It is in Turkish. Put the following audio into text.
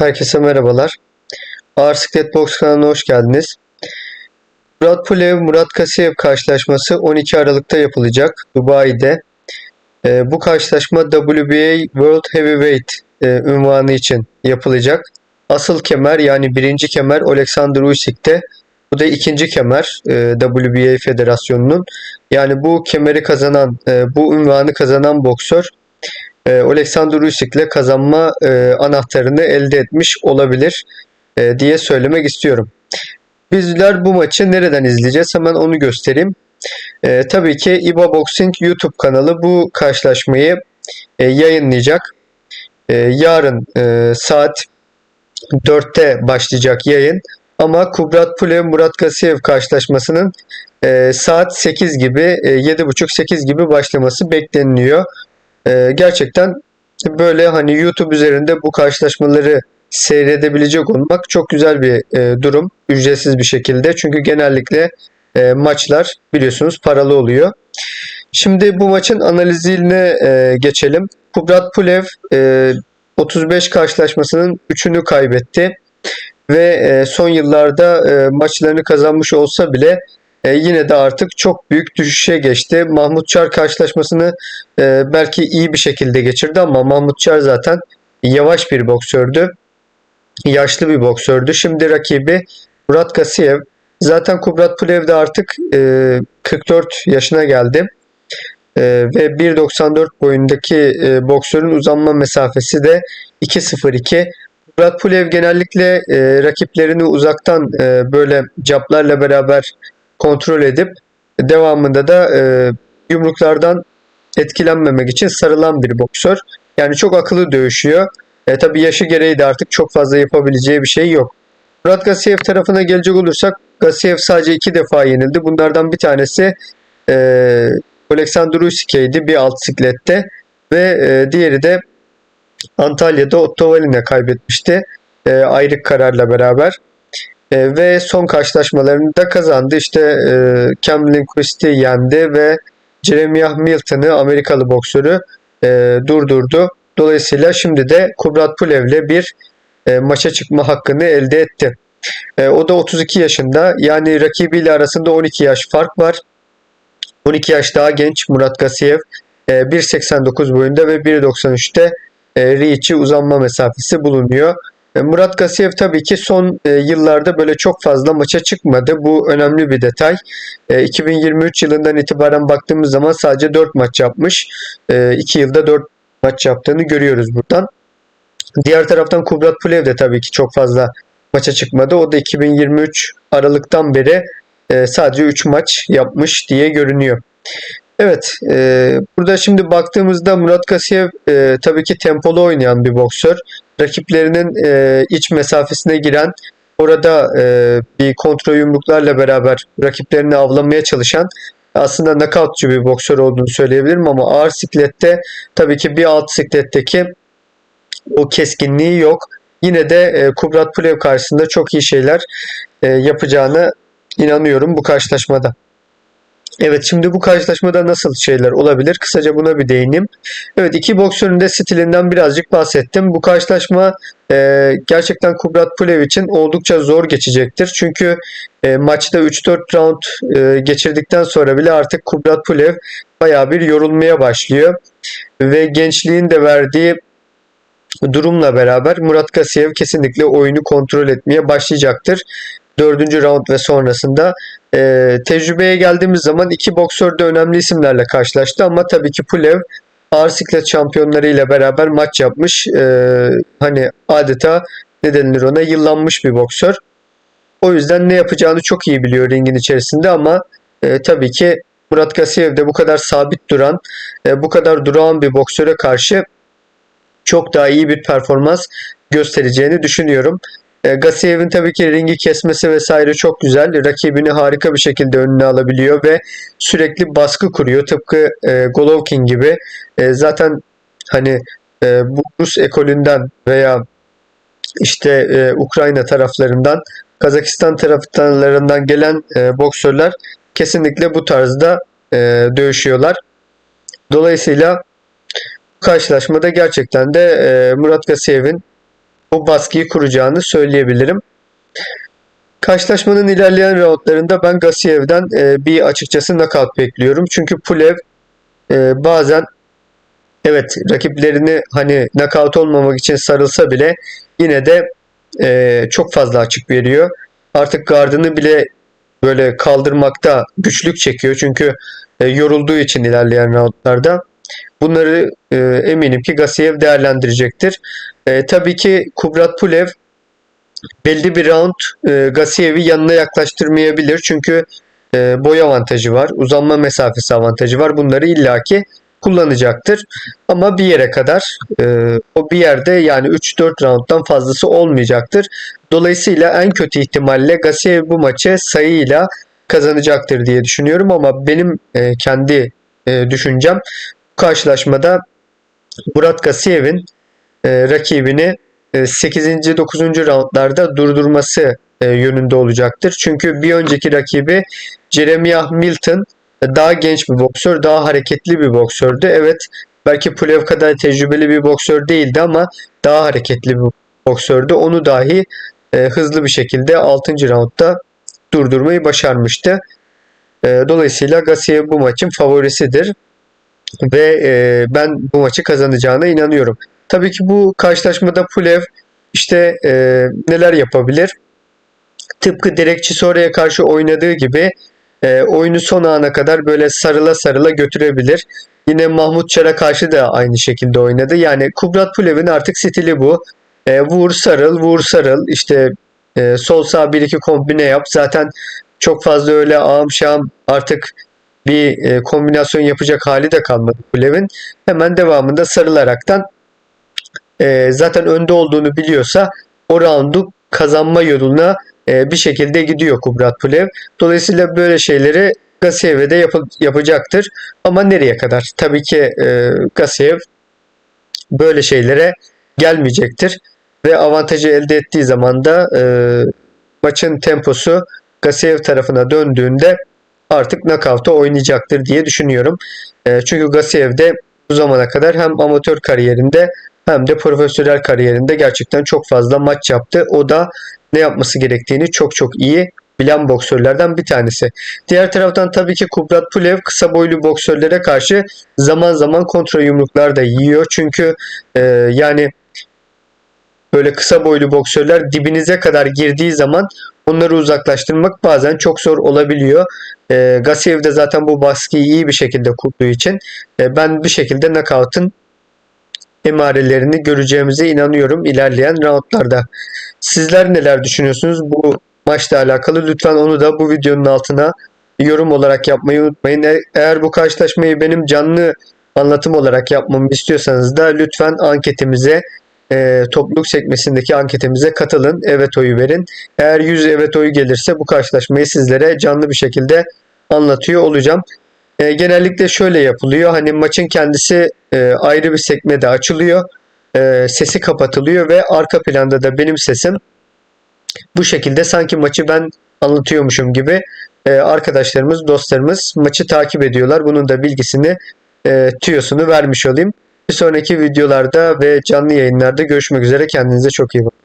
Herkese merhabalar. Ağır Siklet Box kanalına hoş geldiniz. Murat Pulev, Murat Kasiyev karşılaşması 12 Aralık'ta yapılacak Dubai'de. Ee, bu karşılaşma WBA World Heavyweight e, ünvanı için yapılacak. Asıl kemer yani birinci kemer Alexander Usyk'te. Bu da ikinci kemer e, WBA Federasyonu'nun. Yani bu kemeri kazanan, e, bu ünvanı kazanan boksör e, Alexander Usyk'le kazanma e, anahtarını elde etmiş olabilir e, diye söylemek istiyorum. Bizler bu maçı nereden izleyeceğiz? Hemen onu göstereyim. E, tabii ki İBA Boxing YouTube kanalı bu karşılaşmayı e, yayınlayacak. E, yarın e, saat 4'te başlayacak yayın. Ama Kubrat Pulev Murat Gasiyev karşılaşmasının e, saat 8 gibi, e, 7.30-8 gibi başlaması bekleniliyor. E, gerçekten böyle hani YouTube üzerinde bu karşılaşmaları seyredebilecek olmak çok güzel bir e, durum. Ücretsiz bir şekilde. Çünkü genellikle e, maçlar biliyorsunuz paralı oluyor. Şimdi bu maçın analizine e, geçelim. Kubrat Pulev e, 35 karşılaşmasının 3'ünü kaybetti ve e, son yıllarda e, maçlarını kazanmış olsa bile e, yine de artık çok büyük düşüşe geçti. Mahmut Çar karşılaşmasını e, belki iyi bir şekilde geçirdi ama Mahmut Çar zaten yavaş bir boksördü. Yaşlı bir boksördü. Şimdi rakibi Murat Gasiyev. Zaten Kubrat Pulev de artık e, 44 yaşına geldi. E, ve 1.94 boyundaki e, boksörün uzanma mesafesi de 2.02. Murat Pulev genellikle e, rakiplerini uzaktan e, böyle caplarla beraber kontrol edip devamında da e, yumruklardan etkilenmemek için sarılan bir boksör. Yani çok akıllı dövüşüyor. E, tabii yaşı gereği de artık çok fazla yapabileceği bir şey yok. Murat Gasiyev tarafına gelecek olursak Gasiyev sadece iki defa yenildi. Bunlardan bir tanesi e, Alexander Usyk'eydi bir alt siklette ve e, diğeri de Antalya'da Otto Wallin'e kaybetmişti. E, ayrık kararla beraber. E, ve son karşılaşmalarını da kazandı. İşte e, Cam Lindquist'i yendi ve Jeremiah Milton'ı Amerikalı boksörü e, durdurdu. Dolayısıyla şimdi de Kubrat Pulev'le bir e, maça çıkma hakkını elde etti. E, o da 32 yaşında. Yani rakibiyle arasında 12 yaş fark var. 12 yaş daha genç Murat Gasiyev. E, 1.89 boyunda ve 1.93'te e, reach'i uzanma mesafesi bulunuyor. E, Murat Gasiyev tabii ki son e, yıllarda böyle çok fazla maça çıkmadı. Bu önemli bir detay. E, 2023 yılından itibaren baktığımız zaman sadece 4 maç yapmış. 2 yılda 4 maç yaptığını görüyoruz buradan. Diğer taraftan Kubrat Pulev de tabii ki çok fazla maça çıkmadı. O da 2023 Aralık'tan beri e, sadece 3 maç yapmış diye görünüyor. Evet, e, burada şimdi baktığımızda Murat Kasiyev e, tabii ki tempolu oynayan bir boksör. Rakiplerinin e, iç mesafesine giren, orada e, bir kontrol yumruklarla beraber rakiplerini avlamaya çalışan aslında knockoutçu bir boksör olduğunu söyleyebilirim ama ağır siklette tabii ki bir alt sikletteki o keskinliği yok. Yine de e, Kubrat Pulev karşısında çok iyi şeyler e, yapacağını inanıyorum bu karşılaşmada. Evet şimdi bu karşılaşmada nasıl şeyler olabilir? Kısaca buna bir değineyim. Evet iki boksörün de stilinden birazcık bahsettim. Bu karşılaşma e, gerçekten Kubrat Pulev için oldukça zor geçecektir. Çünkü e, maçta 3-4 round e, geçirdikten sonra bile artık Kubrat Pulev bayağı bir yorulmaya başlıyor. Ve gençliğin de verdiği durumla beraber Murat Kasiyev kesinlikle oyunu kontrol etmeye başlayacaktır. Dördüncü round ve sonrasında e, tecrübeye geldiğimiz zaman iki boksör de önemli isimlerle karşılaştı ama tabii ki Pulev ağır siklet şampiyonları ile beraber maç yapmış. E, hani adeta ne denilir ona yıllanmış bir boksör. O yüzden ne yapacağını çok iyi biliyor ringin içerisinde ama e, tabii ki Murat Kasiyev de bu kadar sabit duran, e, bu kadar durağan bir boksöre karşı çok daha iyi bir performans göstereceğini düşünüyorum. E, Gasiyev'in tabii ki ringi kesmesi vesaire çok güzel. Rakibini harika bir şekilde önüne alabiliyor ve sürekli baskı kuruyor. Tıpkı e, Golovkin gibi. E, zaten hani e, bu Rus ekolünden veya işte e, Ukrayna taraflarından, Kazakistan taraflarından gelen e, boksörler kesinlikle bu tarzda e, dövüşüyorlar. Dolayısıyla karşılaşmada gerçekten de e, Murat Gasiyev'in bu baskıyı kuracağını söyleyebilirim. Karşılaşmanın ilerleyen roundlarında ben Gassiyev'den e, bir açıkçası knockout bekliyorum. Çünkü Pulev e, bazen evet rakiplerini hani knockout olmamak için sarılsa bile yine de e, çok fazla açık veriyor. Artık gardını bile böyle kaldırmakta güçlük çekiyor. Çünkü e, yorulduğu için ilerleyen roundlarda. Bunları e, eminim ki Gassiev değerlendirecektir. E, tabii ki Kubrat Pulev belli bir round e, Gassiev'i yanına yaklaştırmayabilir. Çünkü e, boy avantajı var, uzanma mesafesi avantajı var. Bunları illaki kullanacaktır. Ama bir yere kadar e, o bir yerde yani 3-4 rounddan fazlası olmayacaktır. Dolayısıyla en kötü ihtimalle Gassiev bu maçı sayıyla kazanacaktır diye düşünüyorum ama benim e, kendi e, düşüncem karşılaşmada Murat Gassiyev'in e, rakibini e, 8. 9. roundlarda durdurması e, yönünde olacaktır. Çünkü bir önceki rakibi Jeremiah Milton e, daha genç bir boksör, daha hareketli bir boksördü. Evet belki Pulev kadar tecrübeli bir boksör değildi ama daha hareketli bir boksördü. Onu dahi e, hızlı bir şekilde 6. roundda durdurmayı başarmıştı. E, dolayısıyla Gassiev bu maçın favorisidir ve e, ben bu maçı kazanacağına inanıyorum. Tabii ki bu karşılaşmada Pulev işte e, neler yapabilir? Tıpkı Derek Chisore'ye karşı oynadığı gibi e, oyunu son ana kadar böyle sarıla sarıla götürebilir. Yine Mahmut Çar'a karşı da aynı şekilde oynadı. Yani Kubrat Pulev'in artık stili bu. E, vur sarıl, vur sarıl. İşte e, sol sağ bir iki kombine yap. Zaten çok fazla öyle ağım şam artık bir e, kombinasyon yapacak hali de kalmadı Pulev'in. Hemen devamında sarılaraktan e, zaten önde olduğunu biliyorsa o roundu kazanma yoluna e, bir şekilde gidiyor Kubrat Pulev. Dolayısıyla böyle şeyleri Gassiyev'e de yap- yapacaktır. Ama nereye kadar? Tabii ki e, Gassiyev böyle şeylere gelmeyecektir. Ve avantajı elde ettiği zaman da e, maçın temposu Gassiyev tarafına döndüğünde artık knockout'a oynayacaktır diye düşünüyorum. E, çünkü Gassiyev de bu zamana kadar hem amatör kariyerinde hem de profesyonel kariyerinde gerçekten çok fazla maç yaptı. O da ne yapması gerektiğini çok çok iyi bilen boksörlerden bir tanesi. Diğer taraftan tabii ki Kubrat Pulev kısa boylu boksörlere karşı zaman zaman kontra yumruklar da yiyor. Çünkü e, yani böyle kısa boylu boksörler dibinize kadar girdiği zaman onları uzaklaştırmak bazen çok zor olabiliyor. E, Gassiev de zaten bu baskıyı iyi bir şekilde kurduğu için e, ben bir şekilde knockout'ın emarelerini göreceğimize inanıyorum ilerleyen roundlarda. Sizler neler düşünüyorsunuz bu maçla alakalı? Lütfen onu da bu videonun altına yorum olarak yapmayı unutmayın. E- Eğer bu karşılaşmayı benim canlı anlatım olarak yapmamı istiyorsanız da lütfen anketimize e, topluluk sekmesindeki anketimize katılın. Evet oyu verin. Eğer 100 evet oyu gelirse bu karşılaşmayı sizlere canlı bir şekilde anlatıyor olacağım. E, genellikle şöyle yapılıyor. Hani maçın kendisi e, ayrı bir sekmede açılıyor. E, sesi kapatılıyor ve arka planda da benim sesim bu şekilde sanki maçı ben anlatıyormuşum gibi e, arkadaşlarımız, dostlarımız maçı takip ediyorlar. Bunun da bilgisini, e, tüyosunu vermiş olayım. Bir sonraki videolarda ve canlı yayınlarda görüşmek üzere. Kendinize çok iyi bakın.